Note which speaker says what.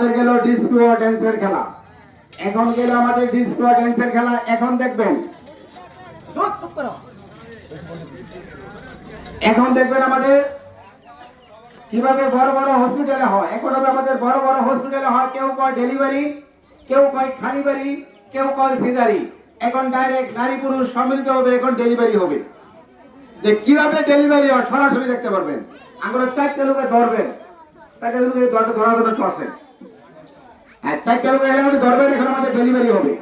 Speaker 1: আমাদের গেল ডিস্কো ড্যান্সের খেলা। এখন গেল আমাদের ডিস্কো ড্যান্সের খেলা। এখন দেখবেন। এখন দেখবেন আমাদের কীভাবে বড় বড় হসপিটালে হয়। এখন হবে আমাদের বড় বড় হসপিটালে হয়। কেউ কয় ডেলিভারি কেউ কয় খালিবাড়ি কেউ কয় সিজারি এখন ডাইরেক্ট নারী পুরুষ সম্মিলিত হবে, এখন ডেলিভারি হবে। যে কীভাবে ডেলিভারি হয়, সরাসরি দেখতে পারবেন। আমরা চারটে লোকে ধরবেন। চারটে লোকে ধরার জন্য চলছে হ্যাঁ চারটে লোকে আমাদের ধরবেন এখন আমাদের ডেলিভারি হবে।